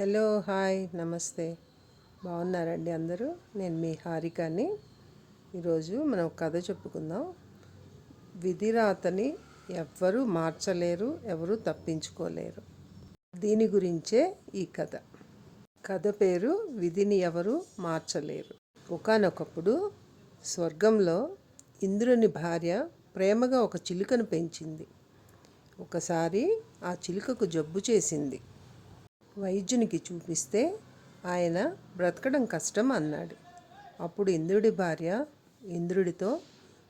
Hello hi నమస్తే. బాగున్నారండి అందరూ? నేను మీ హారికాని. ఈరోజు మనం కథ చెప్పుకుందాం. విధిరాతని ఎవ్వరూ మార్చలేరు ఎవరు తప్పించుకోలేరు. దీని గురించే ఈ కథ. కథ పేరు విధిని ఎవరు మార్చలేరు. ఒకనొకప్పుడు స్వర్గంలో ఇంద్రుని భార్య ప్రేమగా ఒక చిలుకను పెంచింది. ఒకసారి ఆ చిలుకకు జబ్బు చేసింది. వైద్యునికి చూపిస్తే ఆయన బ్రతకడం కష్టం అన్నాడు. అప్పుడు ఇంద్రుడి భార్య ఇంద్రుడితో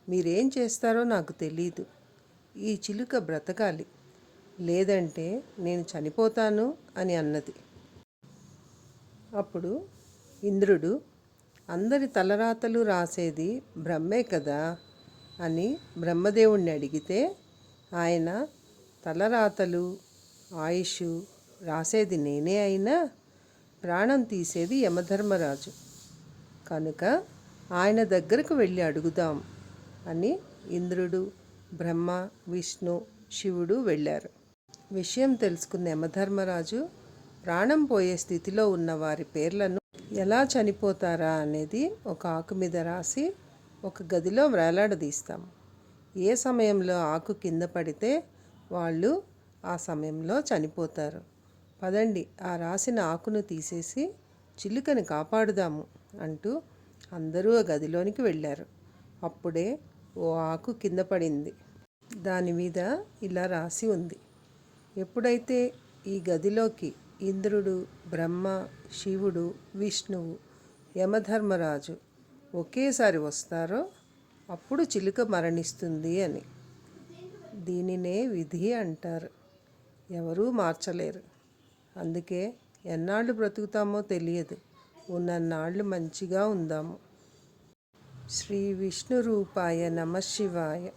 మీరేం చేస్తారో నాకు తెలీదు. ఈ చిలుక బ్రతకాలి. లేదంటే నేను చనిపోతాను అని అన్నది. అప్పుడు ఇంద్రుడు అందరి తలరాతలు రాసేది బ్రహ్మే కదా అని బ్రహ్మదేవుణ్ణి అడిగితే ఆయన తలరాతలు ఆయుష్ రాసేది నేనే అయినా ప్రాణం తీసేది యమధర్మరాజు. కనుక ఆయన దగ్గరకు వెళ్ళి అడుగుదాం అని ఇంద్రుడు బ్రహ్మ విష్ణు శివుడు వెళ్ళారు. విషయం తెలుసుకున్న యమధర్మరాజు ప్రాణం పోయే స్థితిలో ఉన్న వారి పేర్లను ఎలా చనిపోతారా అనేది ఒక ఆకు మీద రాసి ఒక గదిలో వేలాడదీస్తాం. ఏ సమయంలో ఆకు కింద పడితే వాళ్ళు ఆ సమయంలో చనిపోతారు. పదండి ఆ రాసిన ఆకును తీసేసి చిలుకని కాపాడుదాము అంటూ అందరూ ఆ గదిలోనికి వెళ్ళారు. అప్పుడే ఓ ఆకు కింద పడింది. దాని మీద ఇలా రాసి ఉంది. ఎప్పుడైతే ఈ గదిలోకి ఇంద్రుడు బ్రహ్మ శివుడు విష్ణువు యమధర్మరాజు ఒకేసారి వస్తారో అప్పుడు చిలుక మరణిస్తుంది అని. దీనినే విధి అంటారు. ఎవరూ మార్చలేరు. అందుకే ఎన్నాళ్ళు బ్రతుకుతామో తెలియదు. ఉన్నన్నాళ్ళు మంచిగా ఉందాము. శ్రీ విష్ణు రూపాయ నమ శివాయ.